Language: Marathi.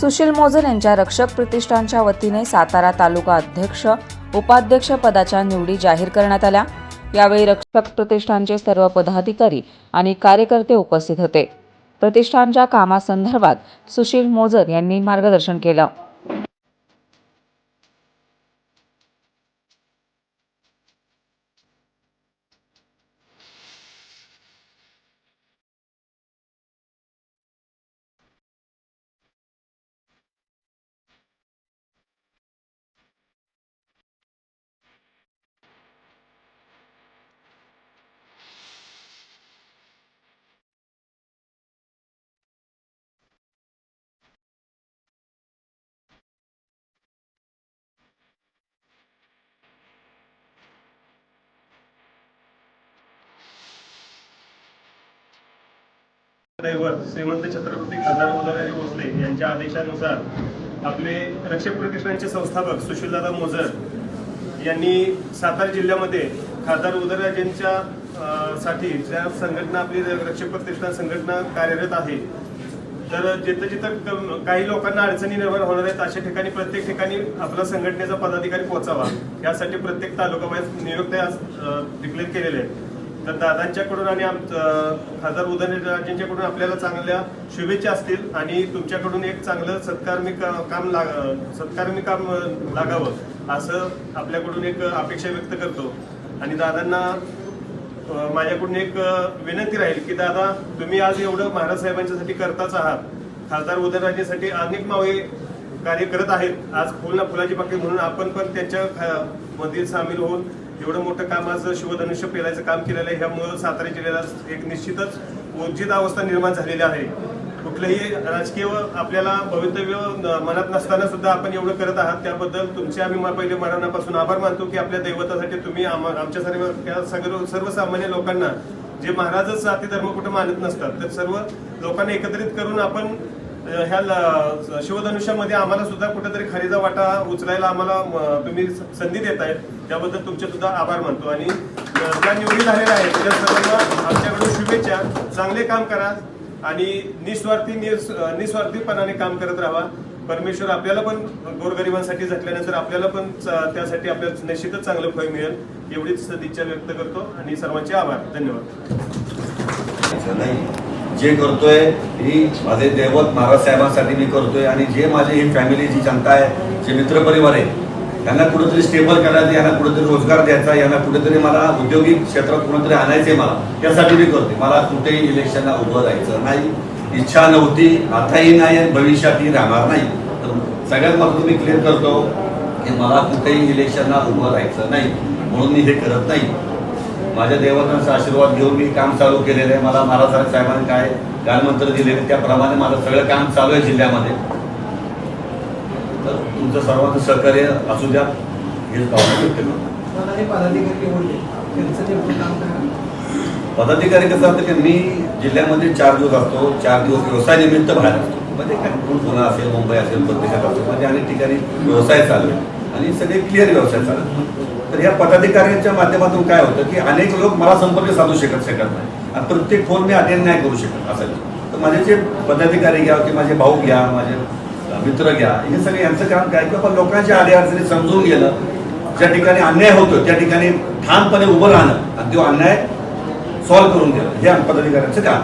सुशील मोजन यांच्या रक्षक प्रतिष्ठानच्या वतीने सातारा तालुका अध्यक्ष उपाध्यक्ष पदाच्या निवडी जाहीर करण्यात आल्या. यावेळी रक्षक प्रतिष्ठानचे सर्व पदाधिकारी आणि कार्यकर्ते उपस्थित होते. प्रतिष्ठानच्या कामासंदर्भात सुशील मोजर यांनी मार्गदर्शन केलं. दैवत श्रीमंत छत्रपती खासदार उदयनराजे भोसले यांच्या आदेशानुसार आपले रक्षक प्रतिष्ठानचे संस्थापक सुशीलदादा मोजर यांनी सातारा जिल्ह्यामध्ये खासदार उदयनराजेंच्या साठी ज्या संघटना आपली रक्षक प्रतिष्ठान संघटना कार्यरत आहे तर जिथं जिथं काही लोकांना अडचणी निर्माण होणार आहेत अशा ठिकाणी प्रत्येक ठिकाणी आपला संघटनेचा पदाधिकारी पोहोचावा यासाठी प्रत्येक तालुका वाईज नियुक्त डिक्लेअर केलेले आहे तर दादांच्याकडून आणि आमचं खासदार उदयनराजेंच्याकडून आपल्याला चांगल्या शुभेच्छा असतील आणि तुमच्याकडून एक चांगलं सत्कारमी का- काम लाग सत्कारमी काम लागावं असं आपल्याकडून एक अपेक्षा व्यक्त करतो. आणि दादांना माझ्याकडून एक विनंती राहील की दादा तुम्ही आज एवढं महाराज साहेबांच्यासाठी करताच आहात. खासदार उदयनराजेंसाठी अनेक मावे कार्य करत आहेत. आज फुल ना फुलाची पाकळी म्हणून आपण पण त्यांच्या मध्ये सामील होऊन एवढं मोठं काम आज शिवधनुष्य पेलायचं काम केलेलं आहे. ह्यामुळं सातारा जिल्ह्याला एक निश्चितच ऊर्जित अवस्था निर्माण झालेली आहे. कुठलंही राजकीय आपल्याला भवितव्य न- मनात नसताना सुद्धा आपण एवढं करत आहात. त्याबद्दल तुमचे आम्ही पहिले मनापासून आभार मानतो की आपल्या दैवतासाठी तुम्ही आमच्या सर्व त्या सगळं सर्वसामान्य लोकांना जे महाराजच जाती धर्म कुठं मानत नसतात तर सर्व लोकांना एकत्रित करून आपण ह्या ल- शिवधनुष्यामध्ये आम्हाला सुद्धा कुठेतरी खरीदा वाटा उचलायला आम्हाला तुम्ही स- संधी देत आहेत त्याबद्दल तुमचे सुद्धा आभार मानतो. आणि ज्या निवडी झालेल्या आहेत त्या सर्वांना आमच्याकडून शुभेच्छा. चांगले काम करा आणि निस्वार्थी निस्वार्थीपणाने काम करत राहा. परमेश्वर आपल्याला पण गोरगरिबांसाठी झटल्यानंतर आपल्याला पण त्यासाठी आपल्याला निश्चितच चांगलं फळ मिळेल एवढीच सदिच्छा व्यक्त करतो. आणि सर्वांचे आभार. धन्यवाद. जे करतोय ही माझे दैवत महाराज साहेबांसाठी मी करतोय आणि जे माझी ही फॅमिली जी जनता आहे जे मित्रपरिवार आहे यांना कुठेतरी स्टेबल करायचं यांना कुठेतरी रोजगार द्यायचा यांना कुठेतरी मला औद्योगिक क्षेत्रात कुठेतरी आणायचंय मला त्यासाठी मी करते मला कुठेही इलेक्शनला उभं राहायचं नाही इच्छा नव्हती आताही नाही आणि भविष्यातही राहणार नाही. तर सगळ्यात महत्त्वाचं मी क्लिअर करतो की मला कुठेही इलेक्शनला उभं राहायचं नाही म्हणून मी हे करत नाही. माझ्या देवतांचा आशीर्वाद घेऊन मी काम चालू केलेलं आहे. मला महाराज साहेबांनी काय गानमंत्र दिलेले त्याप्रमाणे माझं सगळं काम चालू आहे जिल्ह्यामध्ये. तर तुमचं सर्वांचं सहकार्य असू द्या. हेच पदाधिकारी कसं असतं की मी जिल्ह्यामध्ये चार दिवस असतो चार दिवस व्यवसाय निमित्त बाहेर असतो. म्हणजे काय पुणे असेल मुंबई असेल प्रदेशात असेल म्हणजे अनेक ठिकाणी व्यवसाय चालू आहे. आणि सगळे क्लिअर व्यवसाय चालू आहे. तर या पदाधिकाऱ्यांच्या माध्यमातून काय होतं की अनेक लोक मला संपर्क साधू शकत शकत नाही. आणि प्रत्येक फोन मी अटेंड नाही करू शकत असेल तर माझे जे पदाधिकारी घ्या की माझे भाऊ घ्या माझे मित्र घ्या हे सगळे यांचं काम काय? की आपण लोकांच्या आडी अडचणी समजून गेलं ज्या ठिकाणी अन्याय होतो त्या ठिकाणी ठामपणे उभं राहणं आणि तो अन्याय सॉल्व्ह करून देणं हे पदाधिकाऱ्यांचं काम